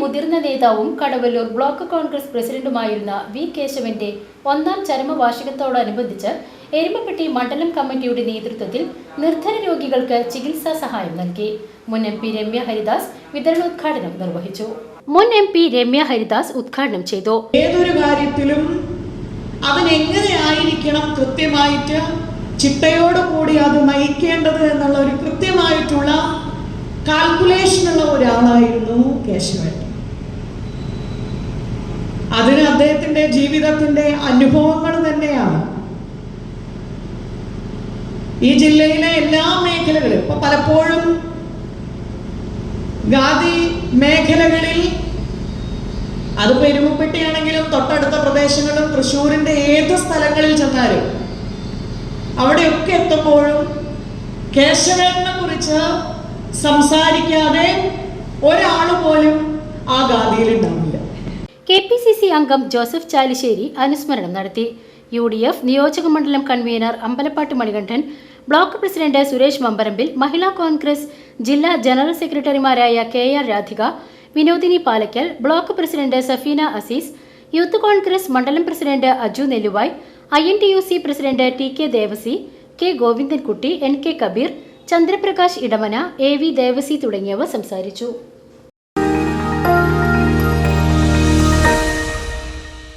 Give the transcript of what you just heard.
മുതിർന്ന നേതാവും കടവല്ലൂർ ബ്ലോക്ക് കോൺഗ്രസ് പ്രസിഡന്റുമായിരുന്ന വി കേശവന്റെ ഒന്നാം ചരമവാർഷികത്തോടനുബന്ധിച്ച് എരുമപ്പെട്ടി മണ്ഡലം കമ്മിറ്റിയുടെ നേതൃത്വത്തിൽ നിർധന രോഗികൾക്ക് ചികിത്സാ സഹായം നൽകി. മുൻ എം പി രമ്യ ഹരിദാസ് വിതരണോദ്ഘാടനം നിർവഹിച്ചു. മുൻ എം പി രമ്യ ഹരിദാസ് ഉദ്ഘാടനം ചെയ്തു. ഏതൊരു കാര്യത്തിലും അവൻ എങ്ങനെയായിരിക്കണം കൃത്യമായിട്ട് ചിട്ടയോടുകൂടി അത് നയിക്കേണ്ടത് എന്നുള്ള ഒരു കൃത്യമായിട്ടുള്ള കാൽക്കുലേഷനുള്ള ഒരാളായിരുന്നു. കേശവൻ. അതിന് അദ്ദേഹത്തിന്റെ ജീവിതത്തിന്റെ അനുഭവങ്ങൾ തന്നെയാണ്. ഈ ജില്ലയിലെ എല്ലാ മേഖലകളും ഇപ്പൊ പലപ്പോഴും ഖാദി മേഖലകളിൽ അത് പെരുമപ്പെട്ടിയാണെങ്കിലും തൊട്ടടുത്ത പ്രദേശങ്ങളും തൃശ്ശൂരിന്റെ ഏത് സ്ഥലങ്ങളിൽ ചെന്നാലും അവിടെയൊക്കെ എത്തുമ്പോഴും കേശവേട്ടനെ കുറിച്ച് സംസാരിക്കാതെ ഒരാൾ പോലും ആ ഗാദിയിൽ ഉണ്ടാവില്ല. കെ പി സി സി അംഗം ജോസഫ് ചാലിശ്ശേരി അനുസ്മരണം നടത്തി. യു ഡി എഫ് നിയോജക മണ്ഡലം convener Ambalapattu Manikandan block president Suresh Mamparambil Mahila Congress ജില്ലാ ജനറൽ സെക്രട്ടറിമാരായ K R Radhika Vinodini Palakkal block president Safeena Azeez youth Congress മണ്ഡലം president Aju Nelluvai I N T U C president T K Devasi K Govindankutty N K Kabeer Chandraprakash Edamana A V Devasi തുടങ്ങിയവ സംസാരിച്ചു.